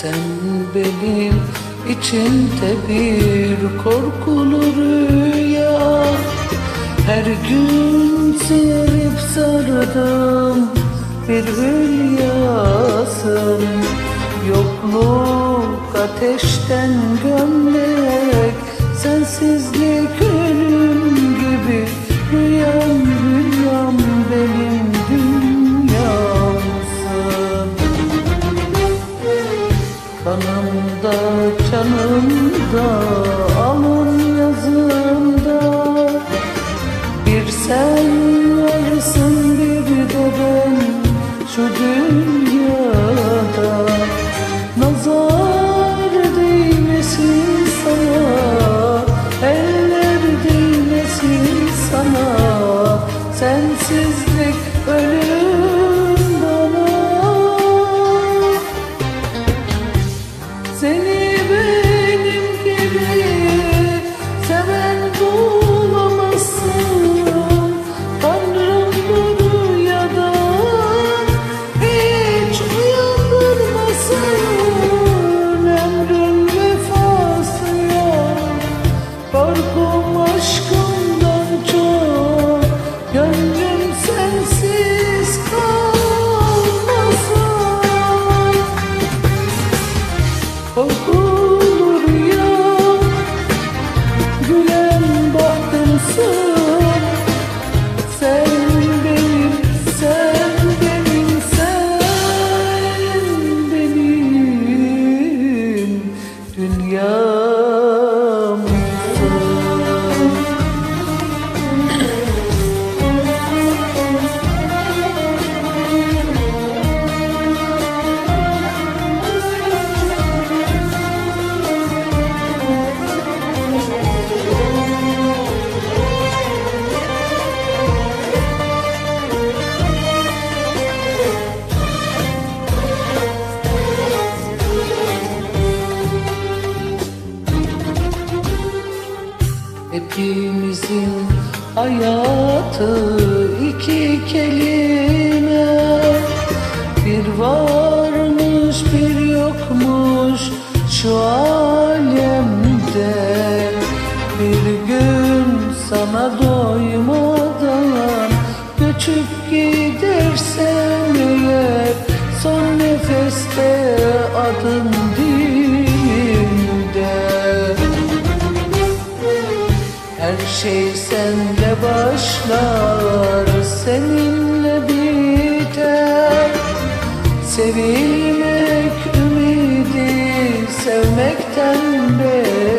Sen benim içimde bir korkulu rüya. Her gün serip sardım bir hülyasın. Yokluk ateşten gömlek Sensizlik ölüm gibi. Rüyam rüyam benim dünyamsın. Kanımda canımda dünyada Nazar değmesin sana Eller değmesin sana. Sensizlik ölüm bana. Seni Hepimizin hayatı iki kelime. Bir varmış bir yokmuş şu alemde. Bir gün sana doymadan şey senle başlar, seninle biter. Sevilmek ümidi, sevmekten beter